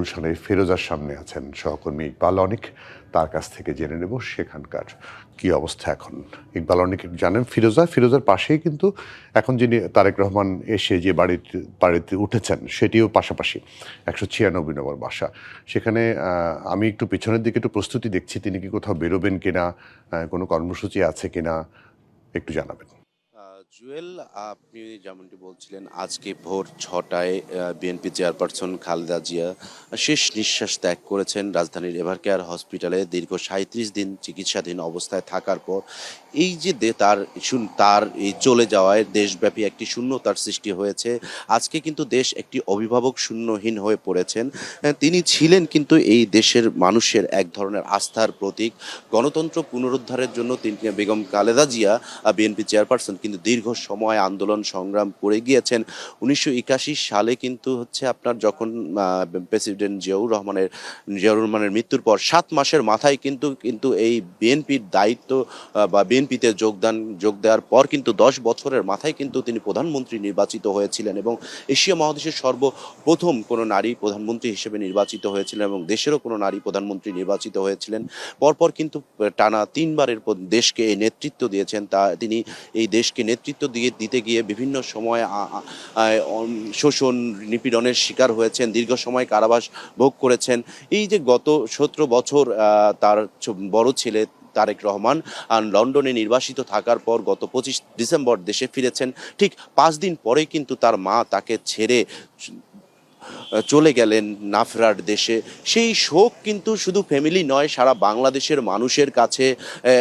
গুলশানের ফিরোজার সামনে আছেন সহকর্মী ইকবাল অনিক। তার কাছ থেকে জেনে নেব সেখানকার কি অবস্থা এখন। ইকবাল অনেক জানেন, ফিরোজা, ফিরোজার পাশেই কিন্তু এখন যিনি তারেক রহমান এসে যে বাড়িতে বাড়িতে উঠেছেন, সেটিও পাশাপাশি একশো ছিয়ানব্বই নম্বর বাসা। সেখানে আমি একটু পেছনের দিকে একটু প্রস্তুতি দেখছি, তিনি কি কোথাও বেরোবেন কিনা কোনো কর্মসূচি আছে কিনা, একটু জানাবেন। জুয়েল, আপনি যেমনটি বলছিলেন, আজকে ভোর ছটায় বিএনপি চেয়ারপারসন খালেদা জিয়া শেষ নিঃশ্বাস ত্যাগ করেছেন রাজধানীর এভারকেয়ার হসপিটালে দীর্ঘ সাঁত্রিশ দিন চিকিৎসাধীন অবস্থায় থাকার পর। এই যে তার তার এই চলে যাওয়ায় দেশব্যাপী একটি শূন্যতার সৃষ্টি হয়েছে। আজকে কিন্তু দেশ একটি অভিভাবক শূন্যহীন হয়ে পড়েছেন। তিনি ছিলেন কিন্তু এই দেশের মানুষের এক ধরনের আস্থার প্রতীক। গণতন্ত্র পুনরুদ্ধারের জন্য তিনি বেগম খালেদা জিয়া বিএনপি চেয়ারপারসন, কিন্তু দীর্ঘ সময় আন্দোলন সংগ্রাম করে গিয়েছেন। উনিশশো একাশি সালে কিন্তু হচ্ছে আপনার যখন প্রেসিডেন্ট জিয়াউর রহমানের জিয়াউর রহমানের মৃত্যুর পর সাত মাসের মাথায় কিন্তু কিন্তু এই বিএনপির দায়িত্ব বা বিএনপিতে যোগদান, যোগ দেওয়ার পর কিন্তু দশ বছরের মাথায় কিন্তু তিনি প্রধানমন্ত্রী নির্বাচিত হয়েছিলেন এবং এশিয়া মহাদেশের সর্বপ্রথম কোনো নারী প্রধানমন্ত্রী হিসেবে নির্বাচিত হয়েছিলেন এবং দেশেরও কোনো নারী প্রধানমন্ত্রী নির্বাচিত হয়েছিলেন। পরপর কিন্তু, টানা তিনবারের দেশকে এই নেতৃত্ব দিয়েছেন। তা, তিনি এই দেশকে নেতৃত্ব দিয়ে দিতে গিয়ে বিভিন্ন সময় শোষণ, নিপীড়নের শিকার হয়েছেন, দীর্ঘ সময় কারাবাস ভোগ করেছেন। এই যে গত সতেরো বছর তার বড় ছেলে তারেক রহমান লন্ডনে নির্বাসিত থাকার পর গত পঁচিশ ডিসেম্বর দেশে ফিরেছেন। ঠিক পাঁচ দিন পরে কিন্তু তার মা তাকে ছেড়ে চলে গেলেন না ফেরার দেশে। সেই শোক কিন্তু শুধু ফ্যামিলি নয় সারা বাংলাদেশের মানুষের কাছে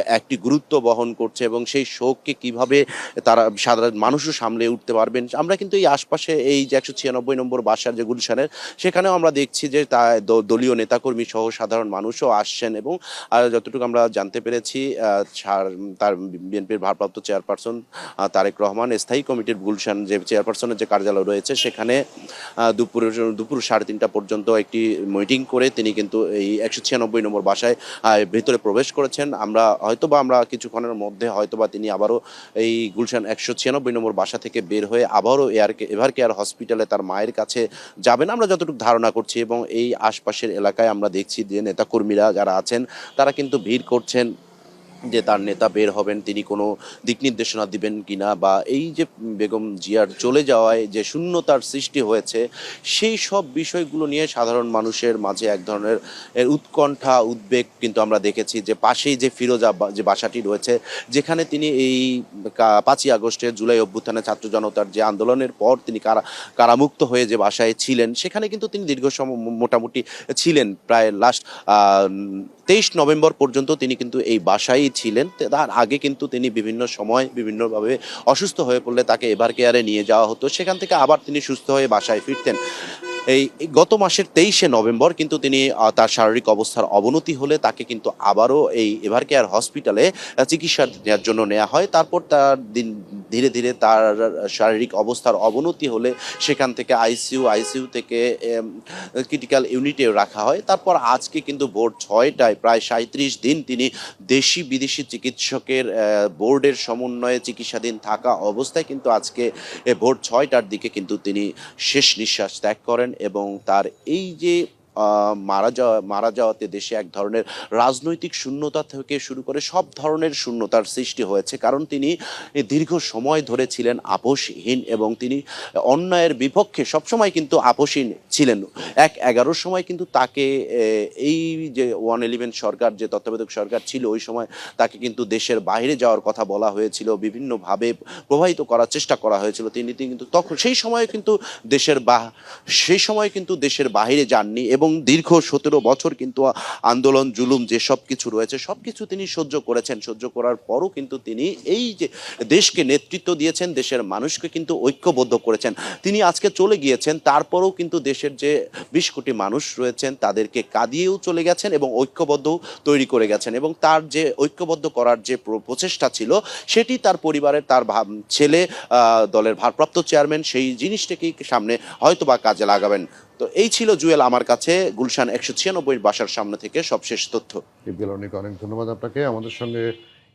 একটি গুরুত্ব বহন করছে এবং সেই শোককে কীভাবে তারা সাধারণ মানুষও সামলে উঠতে পারবেন। আমরা কিন্তু এই আশপাশে এই যে একশো ছিয়ানব্বই নম্বর বাসার যে গুলশানের সেখানেও আমরা দেখছি যে তা দলীয় নেতাকর্মী সহ সাধারণ মানুষও আসছেন এবং যতটুকু আমরা জানতে পেরেছি তার বিএনপির ভারপ্রাপ্ত চেয়ারপারসন তারেক রহমান স্থায়ী কমিটির গুলশান যে চেয়ারপারসনের যে কার্যালয় রয়েছে সেখানে আহ, দুপুর দুপুর সাড়ে তিনটা পর্যন্ত একটি মিটিং করে তিনি কিন্তু এই একশো ছিয়ানব্বই নম্বর বাসায় ভেতরে প্রবেশ করেছেন। আমরা হয়তোবা আমরা কিছুক্ষণের মধ্যে হয়তোবা তিনি আবারও এই গুলশান একশো ছিয়ানব্বই নম্বর বাসা থেকে বের হয়ে আবারও এয়ার এভার কেয়ার হসপিটালে তার মায়ের কাছে যাবেন। আমরা যতটুকু ধারণা করছি এবং এই আশপাশের এলাকায় আমরা দেখছি যে নেতাকর্মীরা যারা আছেন, তারা কিন্তু ভিড় করছেন। যে তার নেতা বের হবেন, তিনি কোনো দিক নির্দেশনা দিবেন কিনা বা এই যে বেগম জিয়ার চলে যাওয়ায় যে শূন্যতার সৃষ্টি হয়েছে, সেই সব বিষয়গুলো নিয়ে সাধারণ মানুষের মাঝে এক ধরনের উৎকণ্ঠা, উদ্বেগ কিন্তু আমরা দেখেছি যে পাশেই যে ফিরোজা যে বাসাটি রয়েছে, যেখানে তিনি এই পাঁচই আগস্টের জুলাই অভ্যুত্থানে ছাত্র জনতার যে আন্দোলনের পর তিনি কারা, কারামুক্ত হয়ে যে বাসায় ছিলেন, সেখানে কিন্তু তিনি দীর্ঘ সময় মোটামুটি ছিলেন। প্রায় লাস্ট তেইশ নভেম্বর পর্যন্ত তিনি কিন্তু এই বাসায় ছিলেন তার আগে কিন্তু তিনি বিভিন্ন সময় বিভিন্নভাবে অসুস্থ হয়ে পড়লে তাকে এভার কেয়ারে নিয়ে যাওয়া হতো। সেখান থেকে আবার তিনি সুস্থ হয়ে বাসায় ফিরতেন। এই গত মাসের তেইশে নভেম্বর কিন্তু তিনি তার শারীরিক অবস্থার অবনতি হলে তাকে কিন্তু আবারও এই এভার কেয়ার হসপিটালে চিকিৎসা নেওয়ার জন্য নেওয়া হয়। তারপর তার দিন, ধীরে ধীরে তার শারীরিক অবস্থার অবনতি হলে সেখান থেকে আইসিইউ আইসিইউ থেকে ক্রিটিক্যাল ইউনিটে রাখা হয়। তারপর আজকে কিন্তু ভোর ছয়টায় প্রায় সাঁত্রিশ দিন তিনি দেশি বিদেশি চিকিৎসকের বোর্ডের সমন্বয়ে চিকিৎসাধীন থাকা অবস্থায় কিন্তু আজকে ভোর ছয়টার দিকে কিন্তু তিনি শেষ নিঃশ্বাস ত্যাগ করেন। এবং তার এই যে মারা যাওয়া, মারা যাওয়াতে দেশে এক ধরনের রাজনৈতিক শূন্যতা থেকে শুরু করে সব ধরনের শূন্যতার সৃষ্টি হয়েছে। কারণ তিনি দীর্ঘ সময় ধরে ছিলেন আপোষহীন এবং তিনি অন্যায়ের বিপক্ষে সবসময় কিন্তু আপোষহীন ছিলেন। এক এগারোর সময় কিন্তু তাকে এই যে ওয়ান ইলেভেন সরকার, যে তত্ত্বাবধায়ক সরকার ছিল, ওই সময় তাকে কিন্তু দেশের বাইরে যাওয়ার কথা বলা হয়েছিল, বিভিন্নভাবে প্রভাবিত করার চেষ্টা করা হয়েছিল। তিনি কিন্তু তখন, সেই সময় কিন্তু দেশের বা, সেই সময় কিন্তু দেশের বাইরে যাননি এবং দীর্ঘ সতেরো বছর কিন্তু আন্দোলন, জুলুম যে সব কিছু রয়েছে, সব কিছু তিনি সহ্য করেছেন। সহ্য করার পরও কিন্তু তিনি এই যে দেশকে নেতৃত্ব দিয়েছেন, দেশের মানুষকে কিন্তু ঐক্যবদ্ধ করেছেন। তিনি আজকে চলে গিয়েছেন, তারপরেও কিন্তু দেশের যে বিশ কোটি মানুষ রয়েছেন, তাদেরকে কাঁদিয়েও চলে গেছেন এবং ঐক্যবদ্ধ তৈরি করে গেছেন এবং তার যে ঐক্যবদ্ধ করার যে প্র- প্রচেষ্টা ছিল, সেটি তার পরিবারের, তার ছেলে দলের ভারপ্রাপ্ত চেয়ারম্যান, সেই জিনিসটাকেই সামনে হয়তো বা কাজে লাগাবেন। তো এই ছিল জুয়েল আমার কাছে। গুলশান একশো ছিয়ানব্বই বাসার সামনে থেকে সবশেষ তথ্য। ইকবাল অনেক অনেক ধন্যবাদ আপনাকে। আমাদের সঙ্গে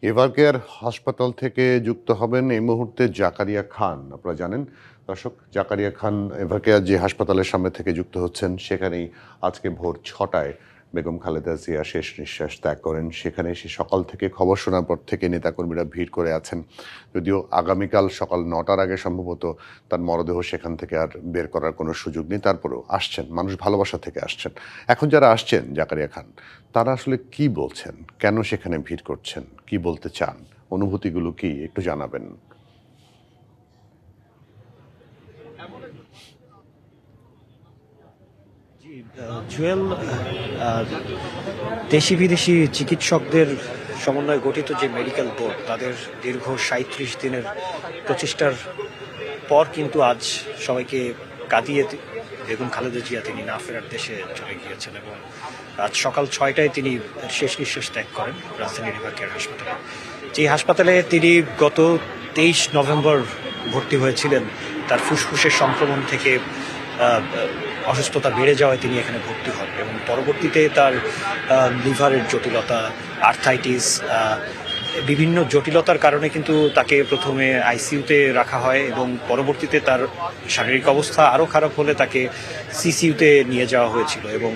এভারকেয়ার হাসপাতাল থেকে যুক্ত হবেন এই মুহূর্তে জাকারিয়া খান। আপনারা জানেন, দর্শক, জাকারিয়া খান এভারকেয়ার যে হাসপাতালের সামনে থেকে যুক্ত হচ্ছেন, সেখানেই আজকে ভোর ছটায় বেগম খালেদা জিয়া শেষ নিঃশ্বাস ত্যাগ করেন। সেখানে এসে সকাল থেকে খবর শোনার পর থেকে নেতাকর্মীরা ভিড় করে আছেন। যদিও আগামীকাল সকাল নটার আগে সম্ভবত তার মরদেহ সেখান থেকে আর বের করার কোনো সুযোগ নেই। তারপরেও আসছেন, মানুষ ভালোবাসা থেকে আসছেন। এখন যারা আসছেন, জাকারিয়া খান, তারা আসলে কি বলছেন? কেন সেখানে ভিড় করছেন? কি বলতে চান? অনুভূতিগুলো কি? একটু জানাবেন। জুয়েল দেশি বিদেশি চিকিৎসকদের সমন্বয়ে গঠিত যে মেডিকেল বোর্ড, তাদের দীর্ঘ সাঁত্রিশ দিনের প্রচেষ্টার পর কিন্তু আজ সবাইকে কাঁদিয়ে বেগম খালেদা জিয়া তিনি না ফেরার দেশে চলে গিয়েছেন এবং আজ সকাল ছয়টায় তিনি শেষ নিঃশ্বাস ত্যাগ করেন রাজধানী রিভার কেয়ার হাসপাতালে। যে হাসপাতালে তিনি গত তেইশ নভেম্বর ভর্তি হয়েছিলেন, তার ফুসফুসের সংক্রমণ থেকে অসুস্থতা বেড়ে যাওয়ায় তিনি এখানে ভর্তি হন এবং পরবর্তীতে তার লিভারের জটিলতা আর্থাইটিস বিভিন্ন জটিলতার কারণে কিন্তু তাকে প্রথমে আইসিইউতে রাখা হয় এবং পরবর্তীতে তার শারীরিক অবস্থা আরও খারাপ হলে তাকে সিসিইউতে নিয়ে যাওয়া হয়েছিল এবং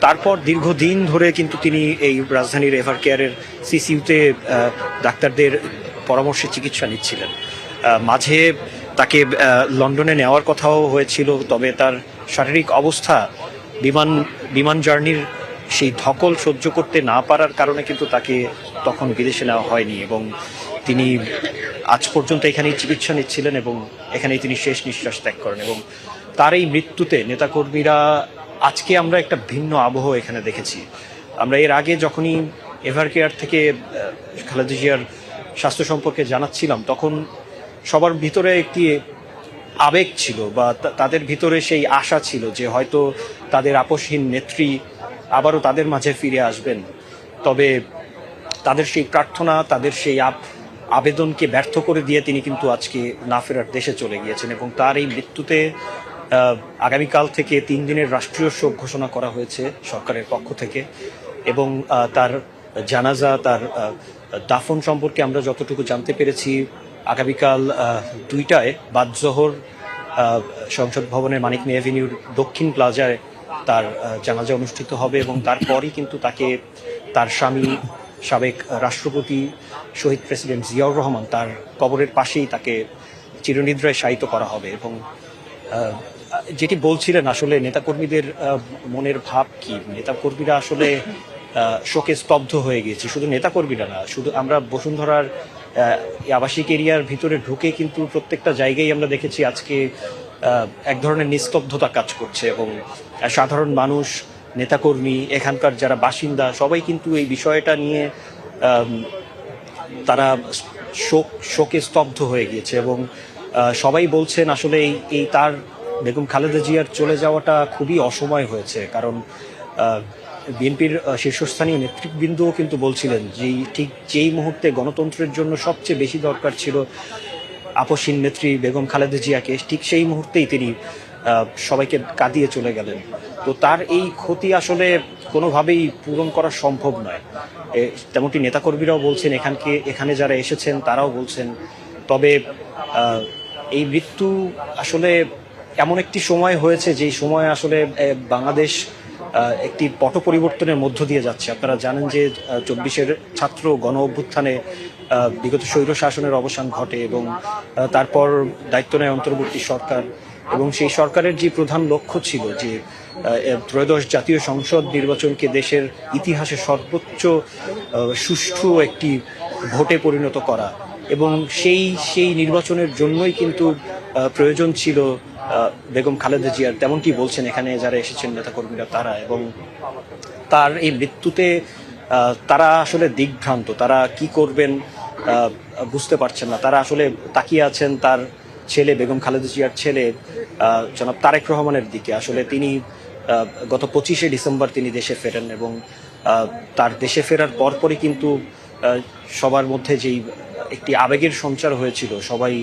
তারপর দীর্ঘদিন ধরে কিন্তু তিনি এই রাজধানীর এভার কেয়ারের সিসিইউতে ডাক্তারদের পরামর্শে চিকিৎসা নিচ্ছিলেন। মাঝে তাকে লন্ডনে নেওয়ার কথাও হয়েছিল, তবে তার শারীরিক অবস্থা, বিমান বিমান জার্নির সেই ধকল সহ্য করতে না পারার কারণে কিন্তু তাকে তখন বিদেশে নেওয়া হয়নি এবং তিনি আজ পর্যন্ত এখানেই চিকিৎসা নিচ্ছিলেন এবং এখানেই তিনি শেষ নিঃশ্বাস ত্যাগ করেন এবং তার এই মৃত্যুতে নেতাকর্মীরা, আজকে আমরা একটা ভিন্ন আবহ এখানে দেখেছি। আমরা এর আগে যখনই এভার কেয়ার থেকে খালেদা জিয়ার স্বাস্থ্য সম্পর্কে জানাচ্ছিলাম, তখন সবার ভিতরে একটি আবেগ ছিল বা তাদের ভিতরে সেই আশা ছিল যে হয়তো তাদের আপসহীন নেত্রী আবারও তাদের মাঝে ফিরে আসবেন। তবে তাদের সেই প্রার্থনা, তাদের সেই আব- আবেদনকে ব্যর্থ করে দিয়ে তিনি কিন্তু আজকে না ফেরার দেশে চলে গিয়েছেন এবং তার এই মৃত্যুতে আগামীকাল থেকে তিন দিনের রাষ্ট্রীয় শোক ঘোষণা করা হয়েছে সরকারের পক্ষ থেকে এবং তার জানাজা, তার দাফন সম্পর্কে আমরা যতটুকু জানতে পেরেছি আগামীকাল দুইটায় বাদজোহর সংসদ ভবনের মানিক মে অ্যাভিনিউর দক্ষিণ প্লাজায় তার জানাজা অনুষ্ঠিত হবে এবং তারপরই কিন্তু তাকে তার স্বামী সাবেক রাষ্ট্রপতি শহীদ প্রেসিডেন্ট জিয়াউর রহমান তার কবরের পাশেই তাকে চিরনিদ্রায় শায়িত করা হবে এবং যেটি বলছিলেন আসলে নেতাকর্মীদের মনের ভাব কি? নেতাকর্মীরা আসলে শোকে স্তব্ধ হয়ে গিয়েছে শুধু নেতাকর্মীরা না, শুধু আমরা বসুন্ধরার আবাসিক এরিয়ার ভিতরে ঢুকে কিন্তু প্রত্যেকটা জায়গায় আমরা দেখেছি আজকে এক ধরনের নিস্তব্ধতা কাজ করছে এবং সাধারণ মানুষ, নেতাকর্মী, এখানকার যারা বাসিন্দা, সবাই কিন্তু এই বিষয়টা নিয়ে তারা শোক, শোকে স্তব্ধ হয়ে গিয়েছে এবং সবাই বলছেন আসলে এই এই তার বেগম খালেদা জিয়ার চলে যাওয়াটা খুবই অসময় হয়েছে। কারণ বিএনপির শীর্ষস্থানীয় নেতৃবৃন্দও কিন্তু বলছিলেন যে ঠিক যেই মুহূর্তে গণতন্ত্রের জন্য সবচেয়ে বেশি দরকার ছিল আপসীন নেত্রী বেগম খালেদা জিয়াকে, ঠিক সেই মুহূর্তেই তিনি সবাইকে কাঁদিয়ে চলে গেলেন। তো তার এই ক্ষতি আসলে কোনোভাবেই পূরণ করা সম্ভব নয়। তেমনটি নেতাকর্মীরাও বলছেন, এখানকে, এখানে যারা এসেছেন তারাও বলছেন। তবে এই মৃত্যু আসলে এমন একটি সময় হয়েছে যেই সময় আসলে বাংলাদেশ একটি পট পরিবর্তনের মধ্য দিয়ে যাচ্ছে। আপনারা জানেন যে চব্বিশের ছাত্র গণ অভ্যুত্থানে বিগত স্বৈর শাসনের অবসান ঘটে এবং তারপর দায়িত্ব নেয় অন্তর্বর্তী সরকার এবং সেই সরকারের যে প্রধান লক্ষ্য ছিল যে ত্রয়োদশ জাতীয় সংসদ নির্বাচনকে দেশের ইতিহাসে সর্বোচ্চ সুষ্ঠু একটি ভোটে পরিণত করা এবং সেই সেই নির্বাচনের জন্যই কিন্তু প্রয়োজন ছিল বেগম খালেদা জিয়ার তেমনটি বলছেন এখানে যারা এসেছেন নেতাকর্মীরা, তারা এবং তার এই মৃত্যুতে তারা আসলে দিগ্ভ্রান্ত, তারা কি করবেন বুঝতে পারছেন না। তারা আসলে তাকিয়ে আছেন তার ছেলে, বেগম খালেদা জিয়ার ছেলে জনাব তারেক রহমানের দিকে। আসলে তিনি গত পঁচিশে ডিসেম্বর তিনি দেশে ফেরেন এবং তার দেশে ফেরার পরপরই কিন্তু সবার মধ্যে যেই একটি আবেগের সঞ্চার হয়েছিল, সবাই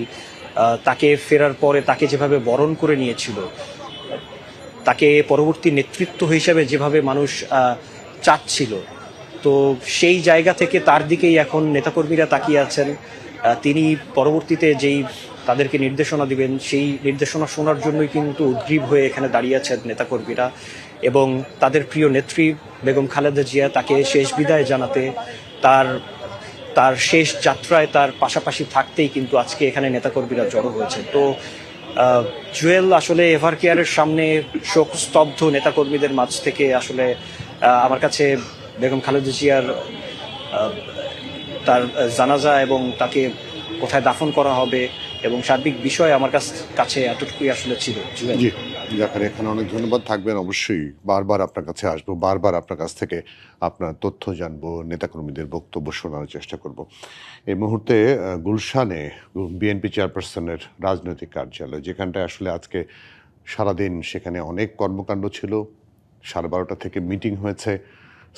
তাকে ফেরার পরে তাকে যেভাবে বরণ করে নিয়েছিল, তাকে পরবর্তী নেতৃত্ব হিসেবে যেভাবে মানুষ চাচ্ছিল, তো সেই জায়গা থেকে তার দিকেই এখন নেতাকর্মীরা তাকিয়ে আছেন। তিনি পরবর্তীতে যেই তাদেরকে নির্দেশনা দিবেন, সেই নির্দেশনা শোনার জন্যই কিন্তু উদ্গ্রীব হয়ে এখানে দাঁড়িয়ে আছেন নেতাকর্মীরা এবং তাদের প্রিয় নেত্রী বেগম খালেদা জিয়া তাকে শেষ বিদায় জানাতে তার তার শেষ যাত্রায় তার পাশাপাশি থাকতেই কিন্তু আজকে এখানে নেতাকর্মীরা জড়ো হয়েছে। তো জুয়েল, আসলে এভার কেয়ারের সামনে শোকস্তব্ধ নেতাকর্মীদের মাঝ থেকে আসলে আমার কাছে বেগম খালেদা জিয়ার তার জানাজা এবং তাকে কোথায় দাফন করা হবে এবং সার্বিক বিষয় আমার কাছ কাছে এতটুকুই আসলে ছিল। জুয়েল। জি এখানে অনেক ধন্যবাদ থাকবেন। অবশ্যই বারবার আপনার কাছে আসব, বারবার আপনার কাছ থেকে আপনার তথ্য জানব, নেতাকর্মীদের বক্তব্য শোনার চেষ্টা করব। এই মুহূর্তে গুলশানে বিএনপি চেয়ারপারসনের রাজনৈতিক কার্যালয়, যেখানটায় আসলে আজকে সারাদিন সেখানে অনেক কর্মকাণ্ড ছিল। সাড়ে বারোটা থেকে মিটিং হয়েছে।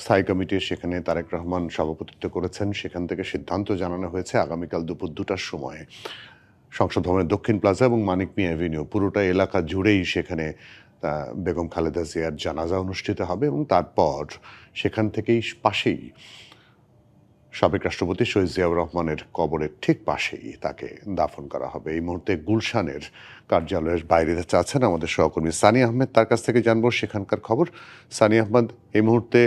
স্থায়ী কমিটি সেখানে তারেক রহমান সভাপতিত্ব করেছেন। সেখান থেকে সিদ্ধান্ত জানানো হয়েছে আগামীকাল দুপুর দুটার সময়। সংসদ ভবনের দক্ষিণ প্লাজা এবং মানিক মিয়া অ্যাভিনিউ, পুরোটা এলাকা জুড়েই সেখানে বেগম খালেদা জিয়ার জানাজা অনুষ্ঠিত হবে এবং তারপর সেখান থেকেই পাশেই সাবেক রাষ্ট্রপতি শহীদ জিয়াউর রহমানের কবরের ঠিক পাশেই তাকে দাফন করা হবে। এই মুহূর্তে গুলশানের কার্যালয়ের বাইরে আছেন আমাদের সহকর্মী সানি আহমেদ। তার কাছ থেকে জানব সেখানকার খবর। সানি আহমেদ, এই মুহূর্তে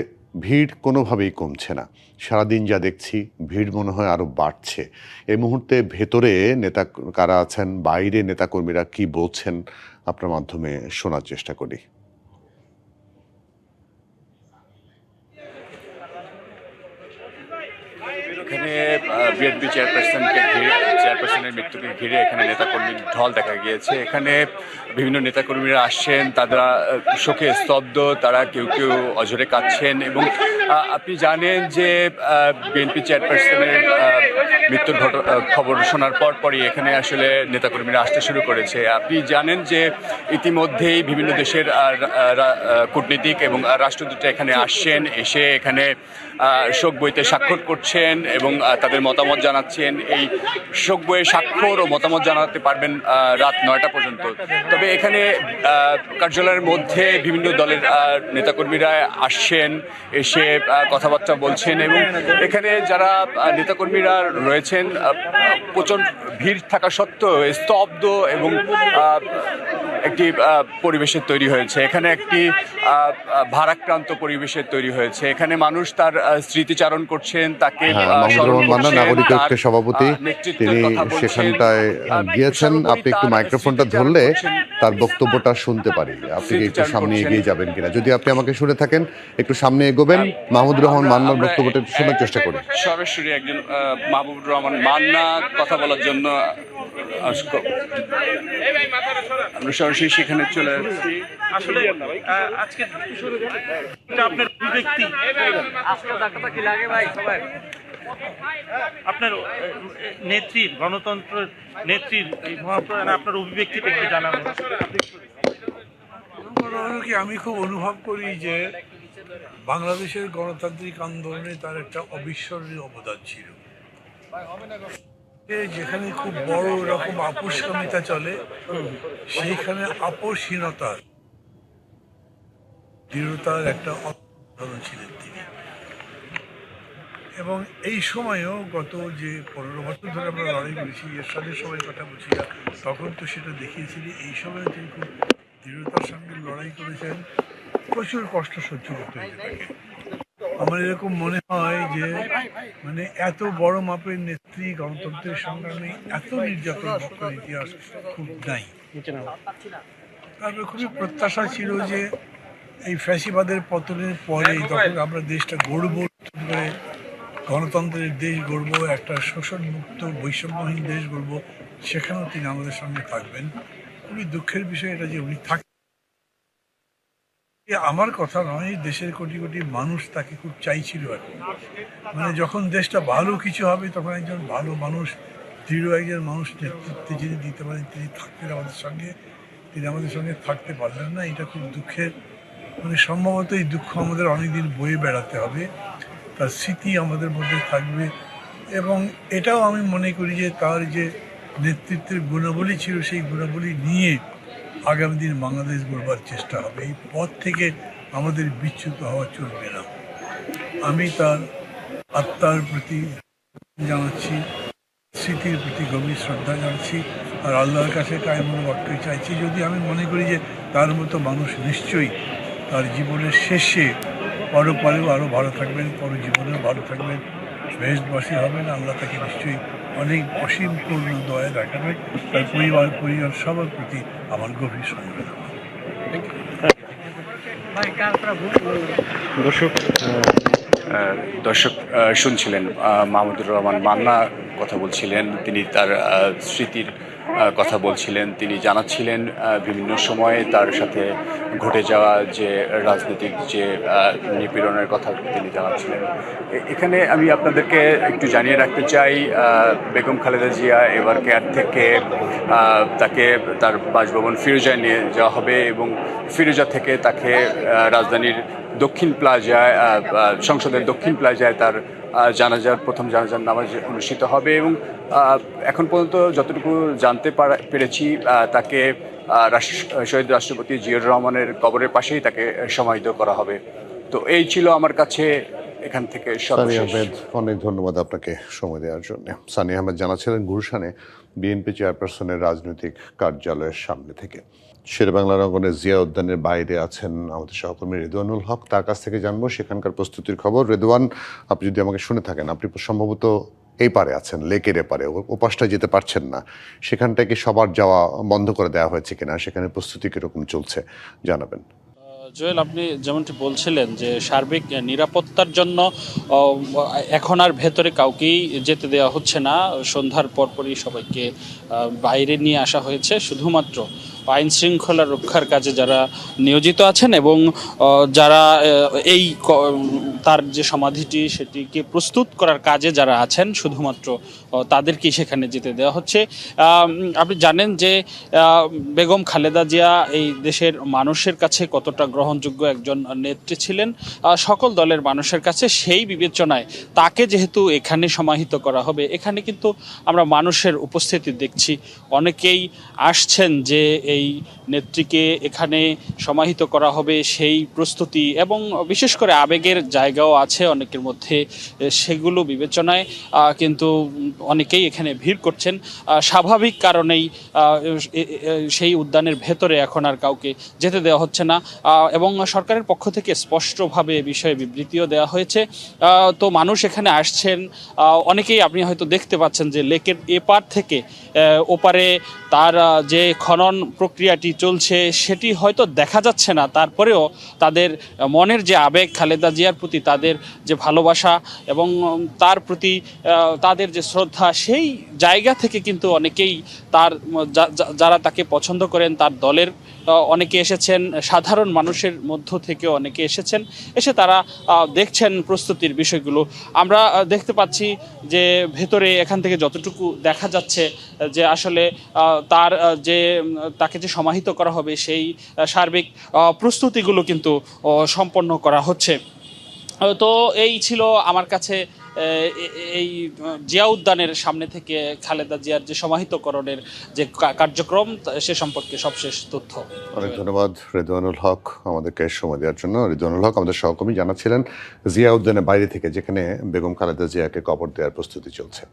ভিড় কোনোভাবেই কমছে না। সারাদিন যা দেখছি, ভিড় মনে হয় আরও বাড়ছে। এই মুহূর্তে ভেতরে নেতা কারা আছেন, বাইরে নেতাকর্মীরা কি বলছেন, আপনার মাধ্যমে শোনার চেষ্টা করি। এখানে বিএনপি চেয়ারপারসনকে ঘিরে মৃত্যুকে ঘিরে এখানে নেতাকর্মীর ঢল দেখা গিয়েছে। এখানে বিভিন্ন নেতাকর্মীরা আসছেন তারা শোকে স্তব্ধ তারা কেউ কেউ অজরে কাঁদছেন এবং আপনি জানেন যে বিএনপি চেয়ারপারসনের মৃত্যুর খবর শোনার পর পরই এখানে আসলে নেতাকর্মীরা আসতে শুরু করেছে। আপনি জানেন যে ইতিমধ্যেই বিভিন্ন দেশের কূটনীতিক এবং আহ, রাষ্ট্রদূতরা এখানে আসছেন এসে এখানে শোক বইতে স্বাক্ষর করছেন এবং তাদের মতামত জানাচ্ছেন। এই শোক বইয়ে স্বাক্ষর ও মতামত জানাতে পারবেন রাত নয়টা পর্যন্ত। তবে এখানে কার্যালয়ের মধ্যে বিভিন্ন দলের নেতাকর্মীরা আসছেন, এসে কথাবার্তা বলছেন এবং এখানে যারা নেতাকর্মীরা রয়েছেন প্রচণ্ড ভিড় থাকা সত্ত্বেও, স্তব্ধ এবং একটি পরিবেশের তৈরি হয়েছে। এখানে একটি ভারাক্রান্ত পরিবেশের তৈরি হয়েছে। এখানে মানুষ তার স্মৃতিচারণ করছেন তাকে হ্যাঁ নাগরিক ঐক্যের সভাপতি তিনি। সেখানটায় গিয়েছেন। আপনি একটু মাইক্রোফোনটা ধরলে তার বক্তব্যটা শুনতে পারি। আপনি একটু সামনে এগিয়ে যাবেন কিনা? যদি আপনি আমাকে শুনে থাকেন একটু সামনে এগোবেন। মাহমুদুর রহমান মান্নার বক্তব্যটা একটু শোনার চেষ্টা করি। সরাসরি একজন মাহবুবুর রহমান মান্না কথা বলার জন্য আমরা সরাসরি সেখানে চলে আসলে আজকে আপনার নেত্রীর গণতন্ত্রের নেত্রীর মহাপ্রয়াণে আপনার অভিব্যক্তিটা একটু জানাবেন। কি আমি খুব অনুভব করি যে বাংলাদেশের গণতান্ত্রিক আন্দোলনে তার একটা অবিস্মরণীয় অবদান ছিল। যেখানে খুব বড় রকম আপোষকামিতা চলে, সেইখানে আপোষহীনতার দৃঢ়তার একটা অসাধারণ ছিলেন তিনি। এবং এই সময়েও গত যে পনেরো বছর ধরে আমরা লড়াই করেছি এরশাদের সময়ের কথা বলছি, তখন তো সেটা দেখিয়েছিলি, এই সময় তিনি খুব দৃঢ়তার সঙ্গে লড়াই করেছেন। প্রচুর কষ্ট সহ্য করতে হয়েছে আমার এরকম মনে হয় যে মানে এত বড় মাপের নেত্রী গণতন্ত্রের সংগ্রামে এত নির্যাতন ভক্তের ইতিহাস খুব নাই তারপরে খুবই প্রত্যাশা ছিল যে এই ফ্যাসিবাদের পতনের পরে তখন আমরা দেশটা গড়ব করে গণতন্ত্রের দেশ গড়ব, একটা শোষণমুক্ত, বৈষম্যহীন দেশ গড়ব, সেখানেও তিনি আমাদের সঙ্গে থাকবেন। খুবই দুঃখের বিষয় এটা যে উনি থাক এ আমার কথা নয়, দেশের কোটি কোটি মানুষ তাকে খুব চাইছিল আর। মানে যখন দেশটা ভালো কিছু হবে, তখন একজন ভালো মানুষ, দৃঢ় একজন মানুষ নেতৃত্বে যিনি দিতে পারেন, তিনি থাকতেন আমাদের সঙ্গে। তিনি আমাদের সঙ্গে থাকতে পারলেন না, এটা খুব দুঃখের। মানে সম্ভবত এই দুঃখ আমাদের অনেকদিন বয়ে বেড়াতে হবে। তার স্মৃতি আমাদের মধ্যে থাকবে। এবং এটাও আমি মনে করি যে তার যে নেতৃত্বের গুণাবলী ছিল, সেই গুণাবলী নিয়ে আগামী দিন বাংলাদেশ গড়বার চেষ্টা হবে। এই পথ থেকে আমাদের বিচ্যুত হওয়া চলবে না। আমি তার আত্মার প্রতি জানাচ্ছি, স্মৃতির প্রতি গভীর শ্রদ্ধা জানাচ্ছি আর আল্লাহর কাছে কায়মন বট্টই চাইছি, যদি আমি মনে করি যে তার মতো মানুষ নিশ্চয়ই তার জীবনের শেষে পরপরেও আরও ভালো থাকবেন পর জীবনেও ভালো থাকবেন বেশবাসী হবেন, আল্লাহ তাকে নিশ্চয়ই অনেক অসীম পূর্ণ দয়া হয় তার পরিবার পরিবার সবার প্রতি আমার গভীর সমবেদনা দর্শক দর্শক শুনছিলেন মাহমুদুর রহমান মান্না কথা বলছিলেন। তিনি তার স্মৃতির কথা বলছিলেন, তিনি জানাচ্ছিলেন বিভিন্ন সময়ে তার সাথে ঘটে যাওয়া যে রাজনৈতিক যে নিপীড়নের কথা তিনি জানাচ্ছিলেন। এখানে আমি আপনাদেরকে একটু জানিয়ে রাখতে চাই বেগম খালেদা জিয়া এবার কেয়ার থেকে তাকে তার বাসভবন ফিরোজায় নিয়ে যাওয়া হবে এবং ফিরোজা থেকে তাকে রাজধানীর দক্ষিণ প্লাজায় সংসদের দক্ষিণ প্লাজায় তার জানাজার, প্রথম জানাজার নামাজ অনুষ্ঠিত হবে এবং এখন পর্যন্ত যতটুকু জানতে পারা- পেরেছি তাকে শহীদ রাষ্ট্রপতি জিয়র রহমানের কবরের পাশেই তাকে সমাহিত করা হবে। তো এই ছিল আমার কাছে এখান থেকে অনেক ধন্যবাদ আপনাকে সময় দেওয়ার জন্য। সানি আহমেদ জানাচ্ছিলেন গুলশানে বিএনপি চেয়ারপারসনের রাজনৈতিক কার্যালয়ের সামনে থেকে। শেরবাংলা অঙ্গনে জিয়া উদ্যানের বাইরে আছেন আমাদের সহকর্মী রেদওয়ানুল হক। তার কাছ থেকে জানব সেখানকার প্রস্তুতির খবর। রেদওয়ান, আপনি যদি আমাকে শুনে থাকেন, আপনি সম্ভবত এই পারে আছেন, লেকের এপারে ওপাশটা যেতে পারছেন না। সেখানটায় কি সবার যাওয়া বন্ধ করে দেওয়া হয়েছে কিনা? সেখানে প্রস্তুতি কীরকম চলছে? জানাবেন। জোয়েল, আপনি যেমনটি বলছিলেন যে সার্বিক নিরাপত্তার জন্য এখন আর ভেতরে কাউকেই যেতে দেওয়া হচ্ছে না। সন্ধ্যার পরপরই সবাইকে বাইরে নিয়ে আসা হয়েছে। শুধুমাত্র আইন শৃঙ্খলা রক্ষার কাজে যারা নিয়োজিত আছেন এবং যারা এই তার যে সমাধিটি সেটিকে প্রস্তুত করার কাজে যারা আছেন, শুধুমাত্র আহ, তাদেরকেই সেখানে যেতে দেওয়া হচ্ছে। আপনি জানেন যে বেগম খালেদা জিয়া এই দেশের মানুষের কাছে কতটা গ্রহণযোগ্য একজন নেত্রী ছিলেন সকল দলের মানুষের কাছে সেই বিবেচনায় তাকে যেহেতু এখানে সমাহিত করা হবে এখানে কিন্তু আমরা মানুষের উপস্থিতি দেখছি। অনেকেই আসছেন যে এই নেত্রীকে এখানে সমাহিত করা হবে সেই প্রস্তুতি এবং বিশেষ করে আবেগের জায়গাও আছে অনেকের মধ্যে সেগুলো বিবেচনায় কিন্তু অনেকেই এখানে ভিড় করছেন। স্বাভাবিক কারণেই সেই উদ্যানের ভেতরে এখন আর কাউকে যেতে দেওয়া হচ্ছে না। এবং সরকারের পক্ষ থেকে স্পষ্টভাবে এ বিষয়ে বিবৃতিও দেওয়া হয়েছে। তো মানুষ এখানে আসছেন অনেকেই আপনি হয়তো দেখতে পাচ্ছেন যে লেকের এপার থেকে ওপারে তার যে খনন প্রক্রিয়াটি চলছে, সেটি হয়তো দেখা যাচ্ছে না। তারপরেও তাদের মনের যে আবেগ খালেদা জিয়ার প্রতি তাদের যে ভালোবাসা এবং তার প্রতি তাদের যে শ্রদ্ধা সেই জায়গা থেকে কিন্তু অনেকেই তার যারা তাকে পছন্দ করেন, তার দলের অনেকে এসেছেন, সাধারণ মানুষের মধ্য থেকে অনেকে এসেছেন, এসে তারা দেখছেন প্রস্তুতির বিষয়গুলো। আমরা দেখতে পাচ্ছি যে ভেতরে এখান থেকে যতটুকু দেখা যাচ্ছে, যে আসলে তার যে তাকে যে সমাহিত করা হবে, সেই সার্বিক প্রস্তুতিগুলো কিন্তু সম্পন্ন করা হচ্ছে। তো এই ছিল আমার কাছে এই জিয়া উদ্যানের সামনে থেকে খালেদা জিয়ার যে সমাহিতকরণের যে কার্যক্রম সে সম্পর্কে সবশেষ তথ্য। অনেক ধন্যবাদ, রেদওয়ানুল হক, আমাদেরকে সময় দেওয়ার জন্য। রেদওয়ানুল হক, আমাদের সহকর্মী জানাচ্ছিলেন, জিয়া উদ্যানের বাইরে থেকে যেখানে বেগম খালেদা জিয়াকে কবর দেওয়ার প্রস্তুতি চলছে।